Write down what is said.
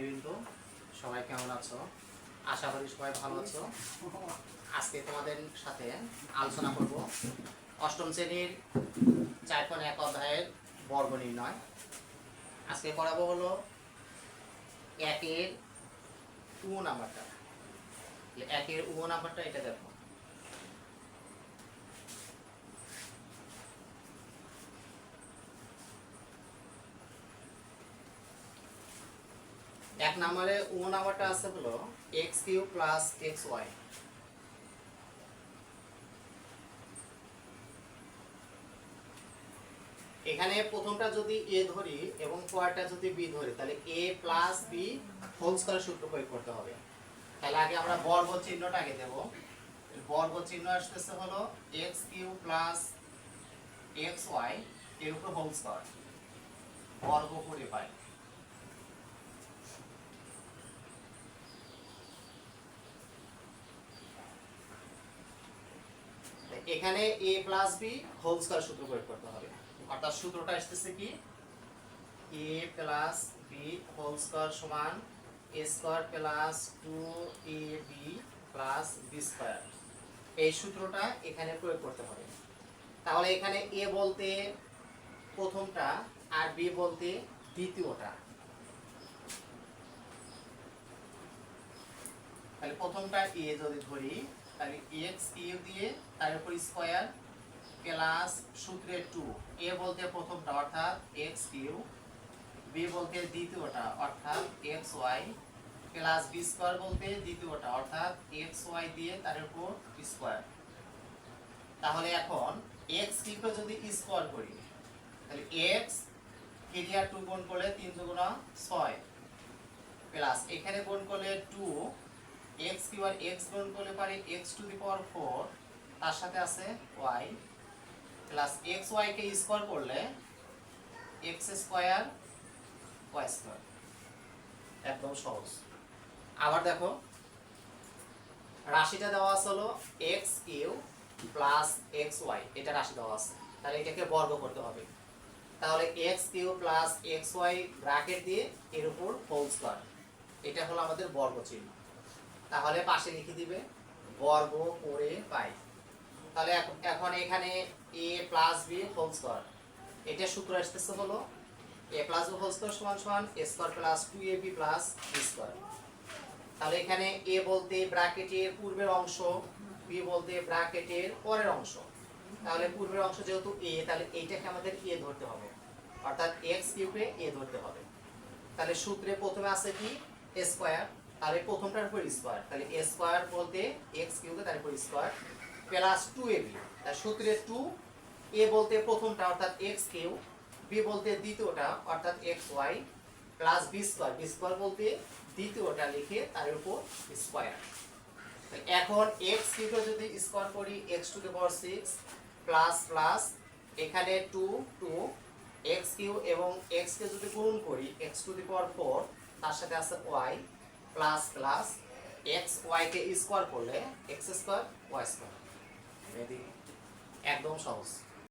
শিক্ষার্থীবৃন্দ সবাই কেমন আছো? আশা করি সবাই ভালো আছো। আজকে তোমাদের সাথে আলোচনা করব অষ্টম শ্রেণির চার পয়েন্ট এক অধ্যায়ের বর্গ নির্ণয়। আজকে করাবো হলো একের উ নাম্বারটা। একের উ নাম্বারটা এটা দেখো। এক নম্বরে উ নাম্বারটা আছে হলো X cube plus X Y এখানে প্রথমটা যদি এ ধরি এবং পরেরটা যদি বি ধরি, তাহলে A plus B whole square সূত্র প্রয়োগ করতে হবে। তাহলে আগে আমরা বর্গ চিহ্নটা আগে দেব। বর্গ চিহ্ন আসতেছে হলো X cube plus X Y এর উপর হোল স্কয়ার বর্গ করে পাই। এখানে A plus B whole square সূত্র প্রয়োগ করতে হবে। অর্থাৎ সূত্রটা আসতেছে কি? A plus B whole square সমান A square plus two A B plus B square এই সূত্রটা এখানে প্রয়োগ করতে হবে। তাহলে এখানে এ বলতে প্রথমটা আর বি বলতে দ্বিতীয়টা। তাহলে প্রথমটা এ যদি ধরি তাহলে এক্স কিউ দিয়ে তার উপর স্কোয়ার প্লাস সূত্রে টু এ বলতে প্রথমটা, অর্থাৎ এক্স কিউ বি বলতে দ্বিতীয়টা, অর্থাৎ X Y plus B square বলতে দ্বিতীয়টা, অর্থাৎ এক্স ওয়াই দিয়ে তার উপর স্কোয়ার তাহলে এখন এক্স কিউকে যদি স্কোয়ার করি? তাহলে এক্স কেরিয়ার টু গুণ করলে তিন দুগুণা ছয়। প্লাস এখানে গুণ করলে টু এক্স কিউ আর এক্স গুণ করলে পারে X to the power four. তার সাথে আছে ওয়াই। প্লাস এক্স ওয়াইকে স্কোয়ার করলে এক্স স্কোয়ার ওয়াই স্কোয়ার। একদম সহজ। আবার দেখো, রাশিটা দেওয়া আছে হলো X cube plus X Y. এটা রাশি দেওয়া আছে। তাহলে এটাকে বর্গ করতে হবে। তাহলে X cube plus X Y bracket দিয়ে এর উপর হোল স্কোয়ার। এটা হলো আমাদের বর্গ চিহ্ন তাহলে পাশে লিখে দিবে, বর্গ করে পাই। তাহলে এখন- এখন A plus B whole square এটা সূত্র আসতেছে হলো A plus B whole square সমান সমান A square plus two A B plus B square তাহলে এখানে এ বলতে ব্র্যাকেটের পূর্বের অংশ বি বলতে ব্র্যাকেটের পরের অংশ। তাহলে পূর্বের অংশ যেহেতু এ তাহলে এইটাকে আমাদের এ ধরতে হবে। অর্থাৎ এক্স কিউবে এ ধরতে হবে। তাহলে সূত্রে প্রথমে আছে কি? স্কোয়ার তাহলে প্রথমটার উপর স্কোয়ার তাহলে এ স্কোয়ার বলতে এক্স কিউবে তার উপর square plus two A B তার সূত্রে টু এ বলতে প্রথমটা অর্থাৎ এক্স কিউ বি বলতে দ্বিতীয়টা অর্থাৎ X Y plus B square B square বলতে দ্বিতীয়টা লিখে তার উপর স্কোয়ার এখন এক্স কিউকে যদি স্কোয়ার করি X to the power six plus plus এখানে টু টু এক্স কিউ এবং এক্স কে যদি গুণ করি X to the power four তার সাথে আছে Y plus plus X Y কে স্কোয়ার করলে এক্স স্কোয়ার ওয়াই স্কোয়ার একদম সহজ।